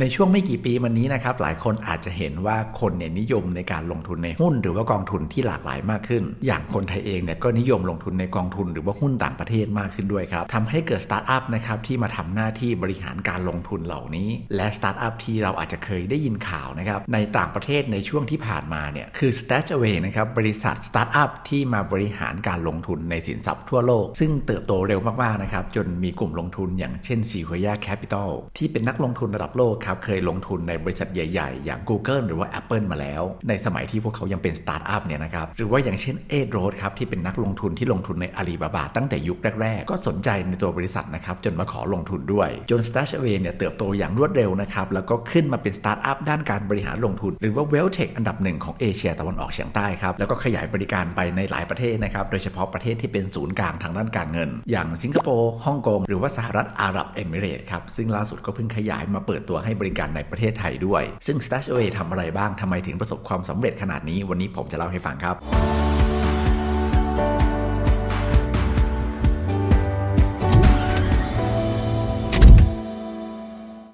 ในช่วงไม่กี่ปีมานี้นะครับหลายคนอาจจะเห็นว่าคนเนี่ยนิยมในการลงทุนในหุ้น หรือว่ากองทุนที่หลากหลายมากขึ้น อย่างคนไทยเองเนี่ยก็นิยมลงทุนในกองทุนหรือว่าหุ้นต่างประเทศมากขึ้นด้วยครับทำให้เกิดสตาร์ทอัพนะครับที่มาทำหน้าที่บริหารการลงทุนเหล่านี้ และสตาร์ทอัพที่เราอาจจะเคยได้ยินข่าวนะครับในต่างประเทศในช่วงที่ผ่านมาเนี่ยคือ s t a s h a w a y นะครับบริษัทสตาร์ทอัพที่มาบริหารการลงทุนในสินทรัพย์ทั่วโลก ซึ่งเติบโตเร็วมากๆนะครับจนมีกลุ่มลงทุนอย่างเช่น s e q u o i a Capital ที่เป็นนักลงทุนระดับโลกครับเคยลงทุนในบริษัทใหญ่ ๆ อย่าง Google หรือว่า Apple มาแล้ว ในสมัยที่พวกเขายังเป็นสตาร์ทอัพเนี่ยนะครับหรือว่าอย่างเช่นเอ็ดโรดครับที่เป็นนักลงทุนที่ลงทุนในอาลีบาบาตั้งแต่ยุคแรก ๆ ก็สนใจในตัวบริษัทนะครับจนมาขอลงทุนด้วย จน s t a s h a w a y เนี่ยเติบโตอย่างรวดเร็วนะครับแล้วก็ขึ้นมาเป็นสตาร์ทอัพด้านการบริหารลงทุน หรือว่า w e l Tech อันดับหนึ่งของเอเชียตะวันออกเฉียงใต้ครับแล้วก็ขยายบริการไปในหลายประเทศนะครับโดยเฉพาะประเทศที่เป็นศูนย์กลางทางด้านการเงิน อย่างสิงคโปร์ฮ่องกงหรือว่าสหรัฐอาหรับเอมิเรตครับซึ่งล่าสุดก็เพิ่งขยายมาเปิดตัวให้บริการในประเทศไทยด้วย ซึ่ง Stashaway ทำอะไรบ้างทำไมถึงประสบความสำเร็จขนาดนี้ วันนี้ผมจะเล่าให้ฟังครับ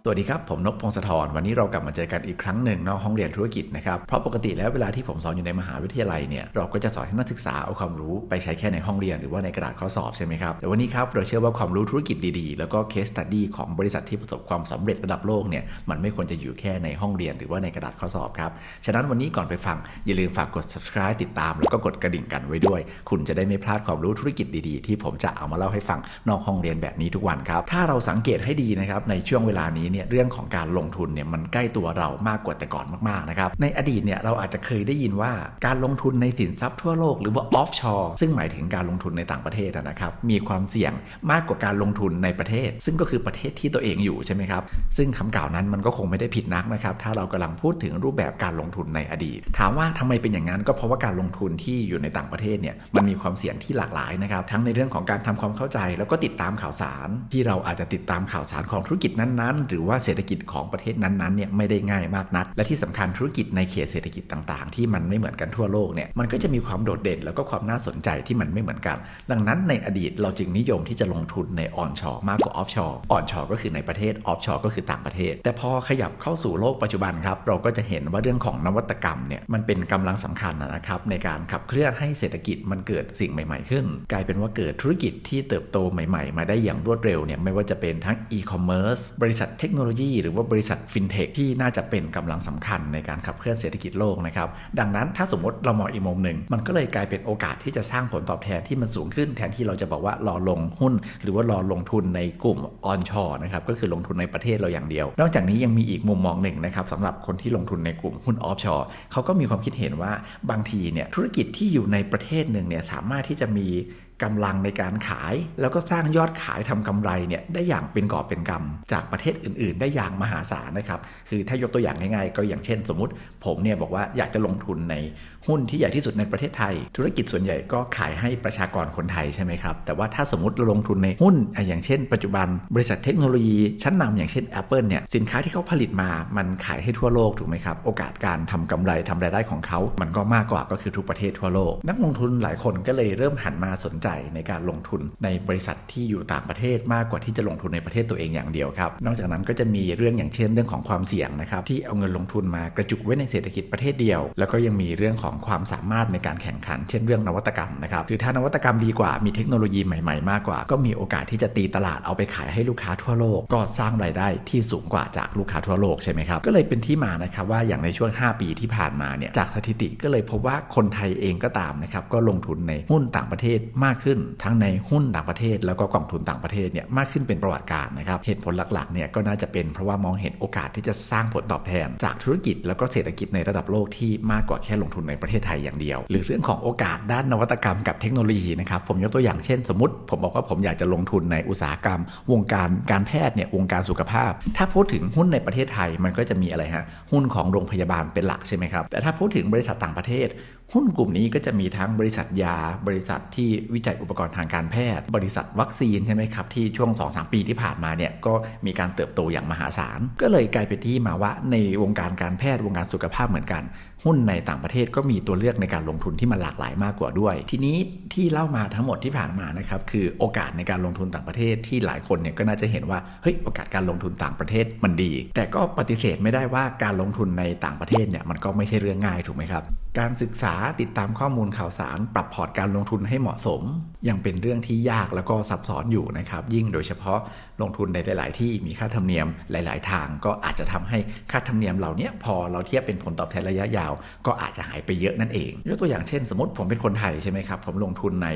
สวัสดีครับ ผมนพพงศธรวันนี้เรากลับมาเจอกันอีกครั้งหนึ่งนอกห้องเรียนธุรกิจนะครับ เพราะปกติแล้วเวลาที่ผมสอนอยู่ในมหาวิทยาลัยเนี่ยเราก็จะสอนให้นักศึกษาเอาความรู้ไปใช้แค่ในห้องเรียนหรือว่าในกระดาษข้อสอบใช่ไหมครับแต่วันนี้ครับเราเชื่อว่าความรู้ธุรกิจดีๆ แล้วก็เคสตัดดี้ของบริษัทที่ประสบความสำเร็จระดับโลกเนี่ยมันไม่ควรจะอยู่แค่ในห้องเรียนหรือว่าในกระดาษข้อสอบครับฉะนั้นวันนี้ก่อนไปฟังอย่าลืมฝากกด subscribe ติดตาม แล้วก็กดกระดิ่งกันไว้ด้วย คุณจะได้ไม่พลาดความรู้ธุรกิจดีๆ ที่ผมจะเอามาเล่าให้ฟังนอกห้องเรียนแบบนี้ทุกวันครับถ้าเราสังเกตให้ดีนะครับในช่วงเวลานี้เนี่ยเรื่องของการลงทุนเนี่ยมันใกล้ตัวเรามากกว่าแต่ก่อนมากๆนะครับในอดีตเนี่ยเราอาจจะเคยได้ยินว่าการลงทุนในสินทรัพย์ทั่วโลกหรือว่าออฟชอร์ซึ่งหมายถึงการลงทุนในต่างประเทศนะครับมีความเสี่ยงมากกว่าการลงทุนในประเทศ ซึ่งก็คือประเทศที่ตัวเองอยู่ใช่ไหมครับซึ่งคำกล่าวนั้นมันก็คงไม่ได้ผิดนักนะครับถ้าเรากำลังพูดถึงรูปแบบการลงทุนในอดีต ถามว่าทำไมเป็นอย่างนั้นก็เพราะว่าการลงทุนที่อยู่ในต่างประเทศเนี่ยมันมีความเสี่ยงที่หลากหลายนะครับทั้งในเรื่องของการทำความเข้าใจ แล้วก็ติดตามข่าวสาร ที่เราอาจจะติดตามข่าวสารของธุรกิจนั้นๆ หรือว่าเศรษฐกิจของประเทศนั้นๆเนี่ยไม่ได้ง่ายมากนัก และที่สำคัญธุรกิจในเขตเศรษฐกิจต่างๆ ที่มันไม่เหมือนกันทั่วโลกเนี่ยมันก็จะมีความโดดเด่นแล้วก็ความน่าสนใจที่มันไม่เหมือนกัน ดังนั้นในอดีตเราจึงนิยมที่จะลงทุนในออนชอมากกว่าออฟชอออนชอก็คือในประเทศออฟชอก็คือต่างประเทศ แต่พอขยับเข้าสู่โลกปัจจุบันครับเราก็จะเห็นว่าเรื่องของนวัตกรรมเนี่ยมันเป็นกำลังสำคัญนะครับในการขับเคลื่อนให้เศรษฐกิจมันเกิดสิ่งใหม่ ๆ ขึ้น กลายเป็นว่าเกิดธุรกิจที่เติบโตใหม่ ๆ มาได้อย่างรวดเร็วเนี่ยไม่ว่าจะเป็นทั้งอีคอมเมิร์ซบริษัทเทคคโนโลยี หรือว่าบริษัทฟินเทคที่น่าจะเป็นกำลังสำคัญในการขับเคลื่อนเศรษฐกิจโลกนะครับ ดังนั้นถ้าสมมติเรามองอีกมุมหนึ่ง มันก็เลยกลายเป็นโอกาสที่จะสร้างผลตอบแทนที่มันสูงขึ้น แทนที่เราจะบอกว่ารอลงหุ้น หรือว่ารอลงทุนในกลุ่มออนชอนะครับก็คือลงทุนในประเทศเราอย่างเดียว นอกจากนี้ยังมีอีกมุมมองหนึ่งนะครับสำหรับคนที่ลงทุนในกลุ่มหุ้นออฟชอเขาก็มีความคิดเห็นว่าบางทีเนี่ยธุรกิจที่อยู่ในประเทศหนึ่งเนี่ยสามารถที่จะมี กำลังในการขาย แล้วก็สร้างยอดขายทำกำไรเนี่ยได้อย่างเป็นกอบเป็นกำจากประเทศอื่น ๆ ได้อย่างมหาศาลนะครับคือถ้ายกตัวอย่างง่ายๆ ก็อย่างเช่น สมมติผมเนี่ยบอกว่าอยากจะลงทุนในหุ้นที่ใหญ่ที่สุดในประเทศไทย ธุรกิจส่วนใหญ่ก็ขายให้ประชากรคนไทยใช่ไหมครับแต่ว่าถ้าสมมติเราลงทุนในหุ้นอย่างเช่น ปัจจุบันบริษัทเทคโนโลยีชั้นนำอย่างเช่น Apple เนี่ยสินค้าที่เขาผลิตมามันขายให้ทั่วโลกถูกไหมครับโอกาสการทำกำไรทำรายได้ของเขา มันก็มากกว่าก็คือทุกประเทศทั่วโลก นักลงทุนหลายคนก็เลยเริ่มหันมาสนใจในการลงทุนในบริษัทที่อยู่ต่างประเทศมากกว่าที่จะลงทุนในประเทศตัวเองอย่างเดียวครับ นอกจากนั้นก็จะมีเรื่องอย่างเช่นเรื่องของความเสี่ยงนะครับที่เอาเงินลงทุนมากระจุกไว้ในเศรษฐกิจประเทศเดียว แล้วก็ยังมีเรื่องของความสามารถในการแข่งขัน เช่นเรื่องนวัตกรรมนะครับคือถ้านวัตกรรมดีกว่ามีเทคโนโลยีใหม่ๆ มากกว่า ก็มีโอกาสที่จะตีตลาดเอาไปขายให้ลูกค้าทั่วโลก ก็สร้างรายได้ที่สูงกว่าจากลูกค้าทั่วโลกใช่ไหมครับก็เลยเป็นที่มานะครับว่าอย่างในช่วง 5 ปีที่ผ่านมาเนี่ยจากสถิติก็เลยพบว่าคนไทยเองก็ตามนะครับก็ลงทุนในหุ้นต่างประเทศมากากขึ้นทั้งในหุ้นต่างประเทศ แล้วก็กองทุนต่างประเทศเนี่ยมากขึ้นเป็นประวัติการนะครับเหตุผลหลักๆเนี่ยก็น่าจะเป็นเพราะว่ามองเห็นโอกาสที่จะสร้างผลตอบแทน จากธุรกิจแล้วก็เศรษฐกิจในระดับโลกที่มากกว่าแค่ลงทุนในประเทศไทยอย่างเดียว หรือเรื่องของโอกาสด้านนวัตกรรมกับเทคโนโลยีนะครับผมยกตัวอย่างเช่น สมมติ ผมบอกว่าผมอยากจะลงทุนในอุตสาหกรรม วงการการแพทย์เนี่ยวงการสุขภาพ ถ้าพูดถึงหุ้นในประเทศไทยมันก็จะมีอะไรฮะหุ้นของโรงพยาบาลเป็นหลักใช่ไหมครับแต่ถ้าพูดถึงบริษัทต่างประเทศ หุ้นกลุ่มนี้ก็จะมีทั้งบริษัทยา บริษัทที่วิจัยอุปกรณ์ทางการแพทย์ บริษัทวัคซีนใช่ไหมครับ ที่ช่วง 2-3 ปีที่ผ่านมาเนี่ยก็มีการเติบโตอย่างมหาศาล ก็เลยกลายเป็นที่มาว่าในวงการการแพทย์วงการสุขภาพเหมือนกัน หุ้นในต่างประเทศก็มีตัวเลือกในการลงทุนที่มันหลากหลายมากกว่าด้วย ทีนี้ที่เล่ามาทั้งหมดที่ผ่านมานะครับคือโอกาสในการลงทุนต่างประเทศที่หลายคนเนี่ยก็น่าจะเห็นว่าเฮ้ยโอกาสการลงทุนต่างประเทศมันดี แต่ก็ปฏิเสธไม่ได้ว่าการลงทุนในต่างประเทศเนี่ยมันก็ไม่ใช่เรื่องง่ายถูกไหมครับการศึกษาติดตามข้อมูลข่าวสาร ปรับพอร์ตการลงทุนให้เหมาะสม ยังเป็นเรื่องที่ยากแล้วก็ซับซ้อนอยู่นะครับยิ่งโดยเฉพาะลงทุนในหลาย ๆ ที่มีค่าธรรมเนียมหลาย ๆ ทางก็อาจจะทำให้ค่าธรรมเนียมเหล่านี้พอเราเทียบเป็นผลตอบแทนระยะยาวก็อาจจะหายไปเยอะนั่นเองยกตัวอย่างเช่น สมมติผมเป็นคนไทยใช่ไหมครับผมลงทุนใน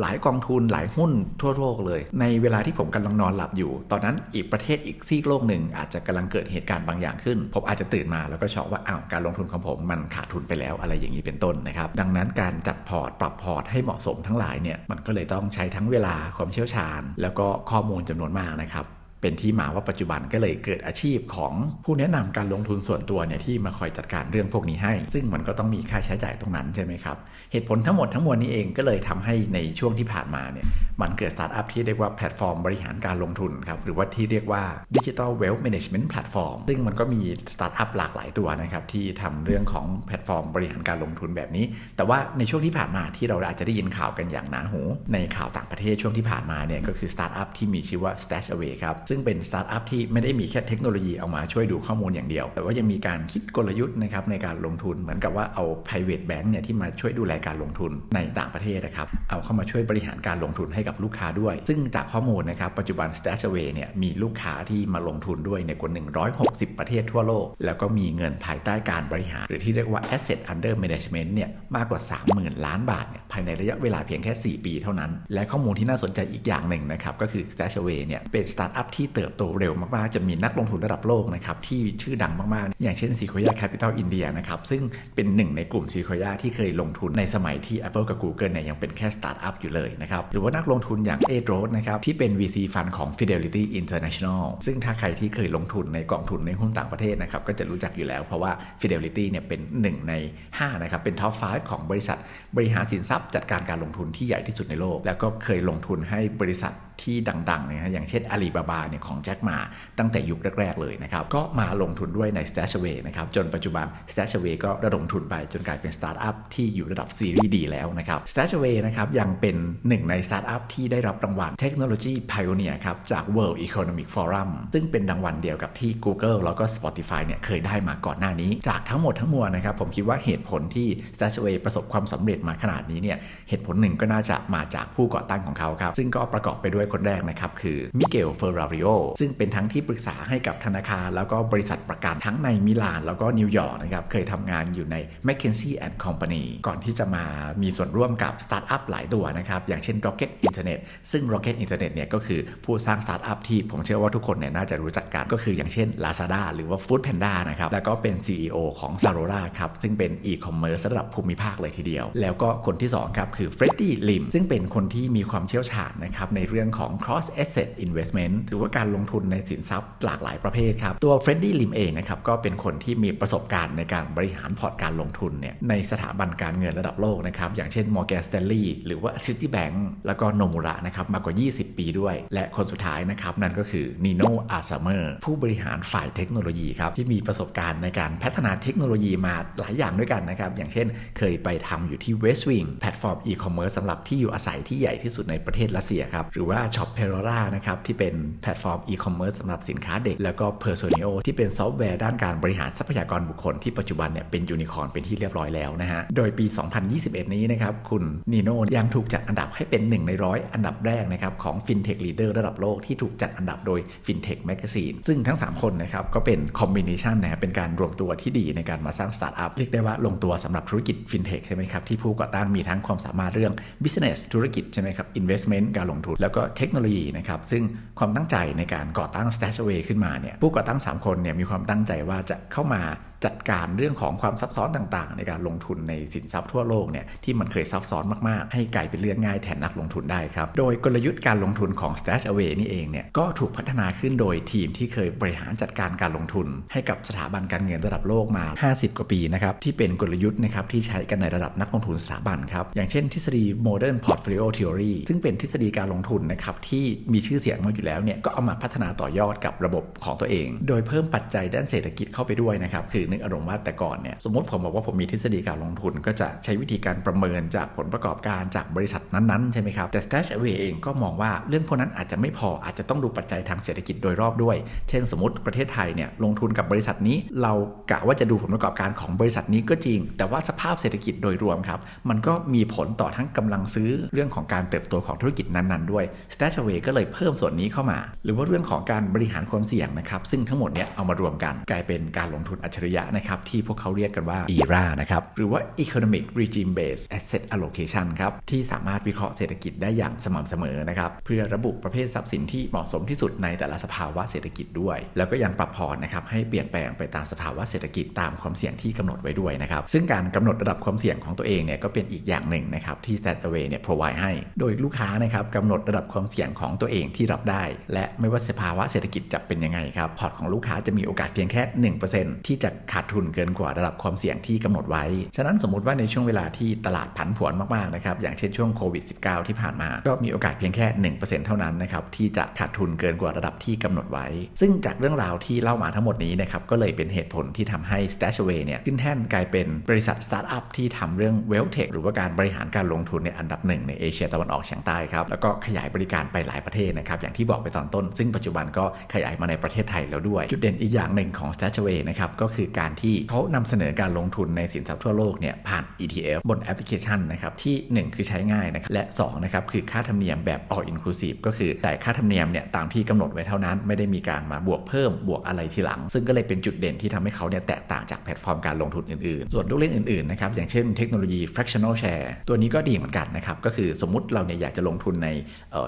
หลายกองทุนหลายหุ้นทั่วโลกเลย ในเวลาที่ผมกำลังนอนหลับอยู่ ตอนนั้นอีกประเทศอีกซีกโลกหนึ่งอาจจะกำลังเกิดเหตุการณ์บางอย่างขึ้น ผมอาจจะตื่นมาแล้วก็ช็อกว่าอ้าวการลงทุนของผมมันขาดทุนไปแล้วอะไรอย่างนี้เป็นต้นนะครับดังนั้นการจัดพอร์ตปรับพอร์ตให้เหมาะสมทั้งหลายเนี่ยมันก็เลยต้องใช้ทั้งเวลาความเชี่ยวชาญ แล้วก็ข้อมูลจำนวนมากนะครับ เป็นที่มาว่าปัจจุบันก็เลยเกิดอาชีพของผู้แนะนำการลงทุนส่วนตัวเนี่ยที่มาคอยจัดการเรื่องพวกนี้ให้ ซึ่งมันก็ต้องมีค่าใช้จ่ายตรงนั้นใช่ไหมครับ เหตุผลทั้งหมดทั้งมวลนี้เองก็เลยทำให้ในช่วงที่ผ่านมาเนี่ยมันเกิดสตาร์ทอัพที่เรียกว่าแพลตฟอร์มบริหารการลงทุนครับหรือว่าที่เรียกว่าดิจิทัลเวล t h แม a จเมนต์แพลตฟอร์มซึ่งมันก็มีสตาร์ทอัพหลากหลายตัวนะครับที่ทำเรื่องของแพลตฟอร์มบริหารการลงทุนแบบนี้ แต่ว่าในช่วงที่ผ่านมาที่เราอาจจะได้ยินข่าวกันอย่างหนาหู ในข่าวต่างประเทศช่วงที่ผ่านมาเนี่ยก็คือสตาร์ทอัพที่มีชื่อว่า Stash Away ครับซึ่งเป็นสตาร์ทอัพที่ไม่ได้มีแค่เทคโนโลยีเอามาช่วยดูข้อมูลอย่างเดียว แต่ว่ายังมีการคิดกลยุทธ์นะครับในการลงทุนเหมือนกับว่าเอา private bank เนี่ยที่มาช่วยดูแลการลงทุนในต่างประเทศนะครับเอาเข้ามาช่วยบริหารการลงทุนให้กับลูกค้าด้วย ซึ่งจากข้อมูลนะครับปัจจุบัน Stashaway เนี่ยมีลูกค้าที่มาลงทุนด้วยในกว่า 160 ประเทศทั่วโลก แล้วก็มีเงินภายใต้การบริหาร หรือที่เรียกว่า asset under management เนี่ยมากกว่า 30,000 ล้านบาทเนี่ยภายในระยะเวลาเพียงแค่ 4 ปีเท่านั้น และข้อมูลที่น่าสนใจอีกอย่างหนึ่งนะครับก็คือ Stashaway เนี่ยเป็นสตาร์ทอัพทเติบโตเร็วมากๆจนมีนักลงทุนระดับโลกนะครับที่ชื่อดังมากๆ อย่างเช่น Sequoia Capital India นะครับซึ่งเป็นหนึ่งในกลุ่ม Sequoia ที่เคยลงทุนในสมัยที่ Apple กับ Google เนี่ยยังเป็นแค่สตาร์ทอัพอยู่เลยนะครับหรือว่านักลงทุนอย่าง a d r o นะครับที่เป็น VC Fund ของ Fidelity International ซึ่งถ้าใครที่เคยลงทุนในกองทุนในหุ้นต่างประเทศนะครับก็จะรู้จักอยู่แล้ว เพราะว่า Fidelity เนี่ยเป็นหนึ่งใน 5 นะครับ เป็นท็อป 5 ของบริษัทบริหารสินทรัพย์จัดการการลงทุนที่ใหญ่ที่สุดในโลก แล้วก็เคยลงทุนให้บริษัทที่ดังๆนะฮะอย่างเช่นอาลีบาบาเนี่ยของแจ็คมาตั้งแต่ยุคแรก ๆ เลยนะครับ ก็มาลงทุนด้วยใน Stashaway นะครับ จนปัจจุบัน Stashaway ก็ระดมทุนไปจนกลายเป็นสตาร์ทอัพที่อยู่ระดับซีรีส์ดีแล้วนะครับ Stashaway นะครับยังเป็นหนึ่งในสตาร์ทอัพที่ได้รับรางวัลเทคโนโลยี Pioneer ครับจาก World Economic Forum ซึ่งเป็นรางวัลเดียวกับที่ Google แล้วก็ Spotify เนี่ยเคยได้มาก่อนหน้านี้ จากทั้งหมดทั้งมวลนะครับผมคิดว่าเหตุผลที่ Stashaway ประสบความสำเร็จมาขนาดนี้เนี่ยเหตุผลหนึ่งก็น่าจะมาจากผู้ก่อตั้งของเขาครับซึ่งก็ประกอบไปด้วยคนแรกนะครับคือมิเกลเฟอร์ราริโอซึ่งเป็นทั้งที่ปรึกษาให้กับธนาคาร แล้วก็บริษัทประกันทั้งในมิลานแล้วก็นิวยอร์กนะครับเคยทำงานอยู่ใน m c k i n s e y and Company ก่อนที่จะมามีส่วนร่วมกับสตาร์ทอัพหลายตัวนะครับอย่างเช่น Rocket Internet ซึ่ง Rocket Internet เนี่ยก็คือผู้สร้างสตาร์ทอัพที่ผมเชื่อว่าทุกคนเนี่ยน่าจะรู้จักกันก็คืออย่างเช่น Lazada หรือว่า Food Panda นะครับแล้วก็เป็น CEO ของ Zalora ครับซึ่งเป็น e-commerce ระดับภูมิภาคเลยทีเดียว แล้วก็คนที่2ครับคือ Freddie Lim ซึ่งเป็นคนที่มีความเชี่ยวชาญนะครับในเรื่องของ cross asset investment หรือว่าการลงทุนในสินทรัพย์หลากหลายประเภทครับ ตัวเฟรดดี้ลิมเองนะครับก็เป็นคนที่มีประสบการณ์ในการบริหารพอร์ตการลงทุนเนี่ยในสถาบันการเงินระดับโลกนะครับอย่างเช่น Morgan Stanley หรือว่า Citibank แล้วก็โนมุระนะครับมากกว่า 20 ปีด้วย และคนสุดท้ายนะครับนั่นก็คือนีโนอาซาเมอร์ผู้บริหารฝ่ายเทคโนโลยีครับที่มีประสบการณ์ในการพัฒนาเทคโนโลยีมาหลายอย่างด้วยกันนะครับอย่างเช่นเคยไปทำอยู่ที่ Westwing แพลตฟอร์มอีคอมเมิร์ซสำหรับที่อยู่อาศัยที่ใหญ่ที่สุดในประเทศรัสเซียครับหรือว่า Shop p e r o r a นะครับที่เป็นแพลตฟอร์มอีคอมเมิร์ซสำหรับสินค้าเด็ก แล้วก็ Personio ที่เป็นซอฟต์แวร์ด้านการบริหารทรัพยากรบุคคลที่ปัจจุบันเนี่ยเป็นยูนิคอร์นเป็นที่เรียบร้อยแล้วนะฮะ โดยปี 2021 นี้นะครับ คุณนีโน่ยังถูกจัดอันดับให้เป็นหนึ่งในร้อยอันดับแรกนะครับของ FinTech Leader ระดับโลกที่ถูกจัดอันดับโดย FinTech Magazine ซึ่งทั้ง 3 คนนะครับก็เป็นคอมบิเนชันนะเป็นการรวมตัวที่ดีในการมาสร้างสตาร์ทอัพเรียกได้ว่าลงตัวสำหรับธุรกิจ FinTech ใช่ไหมครับที่ผู้ก่อตั้งมีทั้งความสามารถเรื่อง Business ธุรกิจใช่ไหมครับ Investment การลงทุนแล้วก็เทคโนโลยีนะครับซึ่งความตั้งใจในการก่อตั้ง Stashaway ขึ้นมาเนี่ยผู้ก่อตั้ง 3 คนเนี่ยมีความตั้งใจว่าจะเข้ามา จัดการเรื่องของความซับซ้อนต่างๆ ในการลงทุนในสินทรัพย์ทั่วโลกเนี่ยที่มันเคยซับซ้อนมากๆ ให้กลายเป็นเรื่องง่ายแทนนักลงทุนได้ครับ โดยกลยุทธ์การลงทุนของ Stash Away นี่เองเนี่ยก็ถูกพัฒนาขึ้นโดยทีมที่เคยบริหารจัดการการลงทุน ให้กับสถาบันการเงินระดับโลกมา 50 กว่าปีนะครับที่เป็นกลยุทธ์นะครับที่ใช้กันในระดับนักลงทุนสถาบันครับอย่างเช่นทฤษฎี Modern Portfolio Theory ซึ่งเป็นทฤษฎีการลงทุนนะครับที่มีชื่อเสียงมาอยู่แล้วเนี่ยก็เอามาพัฒนาต่อยอดกับระบบของตัวเอง โดยเพิ่มปัจจัยด้านเศรษฐกิจเข้าไปด้วยนะครับคือนึกอารมณ์ว่าแต่ก่อนเนี่ยสมมติผมบอกว่าผมมีทฤษฎีการลงทุน ก็จะใช้วิธีการประเมินจากผลประกอบการจากบริษัทนั้นๆใช่ไหมครับแต่ Stash Away เองก็มองว่าเรื่องพวกนั้นอาจจะไม่พออาจจะต้องดูปัจจัยทางเศรษฐกิจโดยรอบด้วย เช่น สมมติประเทศไทยเนี่ยลงทุนกับบริษัทนี้ เรากะว่าจะดูผลประกอบการของบริษัทนี้ก็จริง แต่ว่าสภาพเศรษฐกิจโดยรวมครับมันก็มีผลต่อทั้งกำลังซื้อเรื่องของการเติบโตของธุรกิจนั้นๆด้วย Stash Away ก็เลยเพิ่มส่วนนี้เข้ามา หรือว่าเรื่องของการบริหารความเสี่ยงนะครับซึ่งทั้งหมดเนี่ยเอามารวมกันกลายเป็นการลงทุนอัจฉริยะนะครับที่พวกเขาเรียกกันว่า ERA นะครับหรือว่า Economic Regime Based Asset Allocation ครับที่สามารถวิเคราะห์เศรษฐกิจได้อย่างสม่ำเสมอนะครับเพื่อระบุประเภททรัพย์สินที่เหมาะสมที่สุดในแต่ละสภาวะเศรษฐกิจด้วย แล้วก็ยังปรับพอร์ตนะครับให้เปลี่ยนแปลงไปตามสภาวะเศรษฐกิจตามความเสี่ยงที่กำหนดไว้ด้วยนะครับซึ่งการกำหนดระดับความเสี่ยงของตัวเองเนี่ยก็เป็นอีกอย่างหนึ่งนะครับที่ StatAway เนี่ย provide ให้ โดยลูกค้านะครับกำหนดระดับความเสี่ยงของตัวเองที่รับได้ และไม่ว่าสภาวะเศรษฐกิจจะเป็นยังไงครับพอร์ตของลูกค้าจะมีโอกาสเพียงแค่ 1%ที่จะขาดทุนเกินกว่าระดับความเสี่ยงที่กำหนดไว้ ฉะนั้นสมมติว่าในช่วงเวลาที่ตลาดผันผวนมากๆนะครับ อย่างเช่นช่วงโควิด -19 ที่ผ่านมา ก็มีโอกาสเพียงแค่ 1%เท่านั้นนะครับที่จะขาดทุนเกินกว่าระดับที่กำหนดไว้ ซึ่งจากเรื่องราวที่เล่ามาทั้งหมดนี้นะครับก็เลยเป็นเหตุผลที่ทำให้ Stashaway เนี่ยขึ้นแท่นกลายเป็นบริษัทสตาร์ทอัพที่ทำเรื่อง Wealth Tech หรือว่าการบริหารการลงทุนในอันดับหนึ่งในเอเชียตะวันออกเฉียงใต้ครับแล้วก็ขยายบริการไปหลายประเทศนะครับอย่างที่บอกไปตอนต้น ซึ่งปัจจุบันก็ขยายมาในประเทศไทยแล้วด้วยจุดเด่นอีกอย่างหนึ่งของ Stashaway นะครับก็คือการที่เขานำเสนอการลงทุนในสินทรัพย์ทั่วโลกเนี่ยผ่าน ETF บนแอปพลิเคชันนะครับที่ 1 คือใช้ง่ายนะครับและ2นะครับคือค่าธรรมเนียมแบบ all inclusive ก็คือแต่ค่าธรรมเนียมเนี่ยตามที่กำหนดไว้เท่านั้น ไม่ได้มีการมาบวกเพิ่มบวกอะไรทีหลัง ซึ่งก็เลยเป็นจุดเด่นที่ทำให้เขาเนี่ยแตกต่างจากแพลตฟอร์มการลงทุนอื่นๆ ส่วนลูกเล่นอื่นๆนะครับอย่างเช่นเทคโนโลยี fractional share ตัวนี้ก็ดีเหมือนกันนะครับก็คือสมมุติเราเนี่ยอยากจะลงทุนใน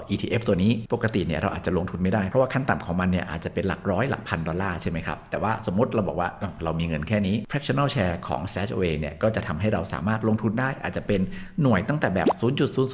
ETF ตัวนี้ปกติเนี่ยเราอาจจะลงทุนไม่ได้เพราะว่าขั้นต่ำของมันเนี่ยอาจจะเป็นหลักร้อยหลักพันดอลลาร์ใช่ไหมครับแต่ว่าสมมติเราบอกว่าเรามีเงินแค่นี้ fractional share ของ Stashaway เนี่ยก็จะทำให้เราสามารถลงทุนได้ อาจจะเป็นหน่วยตั้งแต่แบบ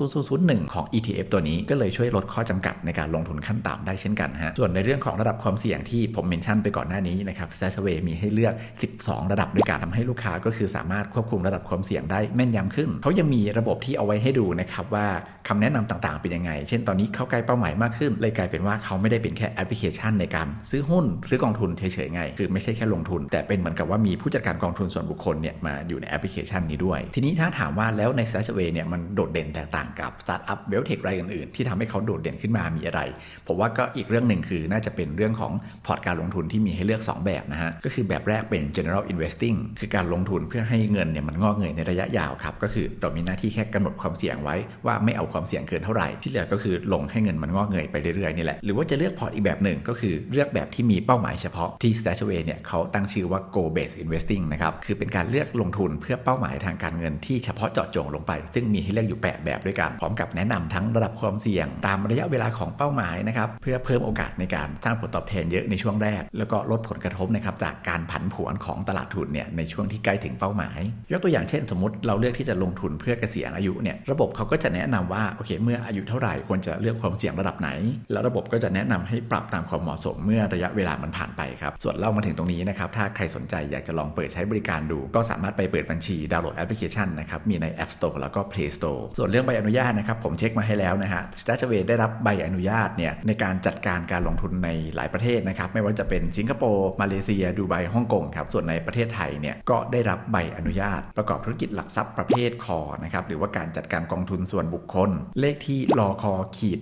0.0001 ของ ETF ตัวนี้ก็เลยช่วยลดข้อจำกัดในการลงทุนขั้นต่ำได้เช่นกันฮะส่วนในเรื่องของระดับความเสี่ยงที่ผมเมนชั่นไปก่อนหน้านี้นะครับ Stashaway มีให้เลือก 12 ระดับด้วยกันทำให้ลูกค้าก็คือสามารถควบคุมระดับความเสี่ยงได้แม่นยำขึ้นเขายังมีระบบที่เอาไว้ให้ดูนะครับว่าคำแนะนำต่างๆเป็นยังไง เช่นตอนนี้เข้าใกล้เป้าหมายมากขึ้น เลยกลายเป็นว่าเขาไม่ได้เป็นแค่แอปพลิเคชันในการซื้อหุ้นซื้อกองทุนเฉยๆไง คือไม่ใช่แค่ลงทุนแต่เป็นเหมือนกับว่ามีผู้จัดการกองทุนส่วนบุคคลเนี่ยมาอยู่ในแอปพลิเคชันนี้ด้วย ทีนี้ถ้าถามว่าแล้วใน s t a s h w a y เนี่ยมันโดดเด่นแตกต่างกับสตาร์ทอัพเวลเทครายอื่นๆ ที่ทำให้เขาโดดเด่นขึ้นมามีอะไรผมว่าก็อีกเรื่องหนึ่งคือน่าจะเป็นเรื่องของพอร์ตการลงทุนที่มีให้เลือก 2 แบบนะฮะ ก็คือแบบแรกเป็น general investing คือการลงทุนเพื่อให้เงินเนี่ยมันงอกเงยในระยะยาวครับ ก็คือเรามีหน้าที่แค่กำหนดความเสี่ยงไว้ว่าไม่เอาความเสี่ยงเกินเท่าไหร่ ที่เหลือก็คือลงให้เงินมันงอกเงยไปเรื่อยๆนี่แหละหรือว่าจะเลือกพอร์ตอีกแบบหนึ่งก็คือเลือกแบบที่มีเป้าหมายเฉพาะที่ Stashaway เนี่ยเขาตั้งชื่อว่า goal based investing นะครับ คือเป็นการเลือกลงทุนเพื่อเป้าหมายทางการเงินที่เฉพาะเจาะจงลงไป ซึ่งมีให้เลือกอยู่ 8 แบบด้วยกัน พร้อมกับแนะนำทั้งระดับความเสี่ยง ตามระยะเวลาของเป้าหมายนะครับ เพื่อเพิ่มโอกาสในการสร้างผลตอบแทนเยอะในช่วงแรก แล้วก็ลดผลกระทบนะครับจากการผันผวนของตลาดทุนเนี่ยในช่วงที่ใกล้ถึงเป้าหมาย ยกตัวอย่างเช่น สมมติเราเลือกที่จะลงทุนเพื่อเกษียณอายุเนี่ย ระบบเขาก็จะแนะนำว่า โอเค เมื่ออายุเท่าไหร่ควรจะเลือกความเสี่ยงระดับไหน แล้วระบบก็จะแนะนำให้ปรับตามความเหมาะสมเมื่อระยะเวลามันผ่านไปครับ ส่วนเล่ามาถึงตรงนี้นะครับ ถ้าใครสนใจอยากจะลองเปิดใช้บริการดู ก็สามารถไปเปิดบัญชีดาวน์โหลดแอปพลิเคชันนะครับมีใน App Store แล้วก็ Play Store ส่วนเรื่องใบอนุญาตนะครับผมเช็คมาให้แล้วนะฮะ Stashaway ได้รับใบอนุญาตเนี่ยในการจัดการการลงทุนในหลายประเทศนะครับไม่ว่าจะเป็นสิงคโปร์มาเลเซียดูไบฮ่องกงครับส่วนในประเทศไทยเนี่ยก็ได้รับใบอนุญาต ประกอบธุรกิจหลักทรัพย์ประเภทคอนะครับหรือว่าการจัดการกองทุนส่วนบุคคล เลขที่รอคอขีด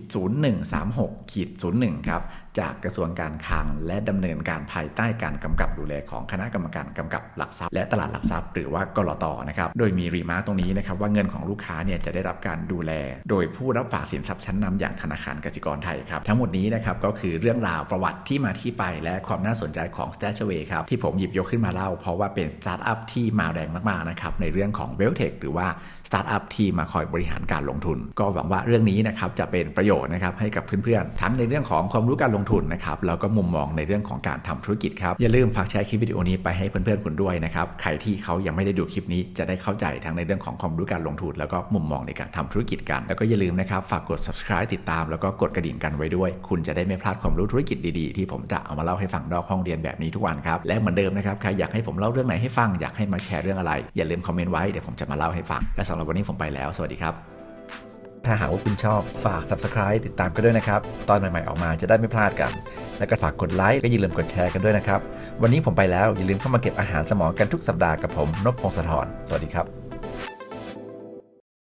0136ขีด01ครับจากกระทรวงการคลังและดำเนินการภายใต้การกำกับดูแลของคณะกรรมการกำกับหลักทรัพย์ และตลาดหลักทรัพย์หรือว่ากลตนะครับโดยมีรีมาร์กตรงนี้นะครับว่าเงินของลูกค้าเนี่ยจะได้รับการดูแล โดยผู้รับฝากสินทรัพย์ชั้นนำอย่างธนาคารกสิกรไทยครับทั้งหมดนี้นะครับก็คือเรื่องราวประวัติที่มาที่ไปและความน่าสนใจของ Stashaway ครับที่ผมหยิบยกขึ้นมาเล่าเพราะว่าเป็นสตาร์ทอัพที่มาแรงมากๆนะครับในเรื่องของ w e l t e c h หรือว่าสตาร์ทอัพที่มาคอยบริหารการลงทุน ก็หวังว่าเรื่องนี้นะครับจะเป็นประโยชน์นะครับให้กับเพื่อนๆทั้งในเรื่องของความรู้การลงทุนนะครับแล้วก็มุมมองในเรื่องของการทำธุรกิจครับอย่าลืมฝากแชร์คลิปวิดีโอนี้ไปให้เพื่อนๆคุณด้วยนะครับ ใครที่เขายังไม่ได้ดูคลิปนี้จะได้เข้าใจทั้งในเรื่องของความรู้การลงทุน แล้วก็มุมมองในการทำธุรกิจกัน แล้วก็อย่าลืมนะครับฝากกด subscribe ติดตามแล้วก็กดกระดิ่งกันไว้ด้วย คุณจะได้ไม่พลาดความรู้ธุรกิจดีๆ ที่ผมจะเอามาเล่าให้ฟังนอกห้องเรียนแบบนี้ทุกวันครับและเหมือนเดิมนะครับใครอยากให้ผมเล่าเรื่องไหนให้ฟังอยากให้มาแชร์เรื่องอะไร อย่าลืมคอมเมนต์ไว้เดี๋ยวผมจะมาเล่าให้ฟังและสำหรับวันนี้ผมไปแล้ว สวัสดีครับ ถ้าหากว่าคุณชอบฝาก subscribe ติดตามกันด้วยนะครับ ตอนใหม่ๆออกมาจะได้ไม่พลาดกัน แล้วก็ฝากกดไลค์ก็อย่าลืมกดแชร์กันด้วยนะครับ วันนี้ผมไปแล้วอย่าลืมเข้ามาเก็บอาหารสมองกันทุกสัปดาห์กับผมนพพงศธรสวัสดีครับ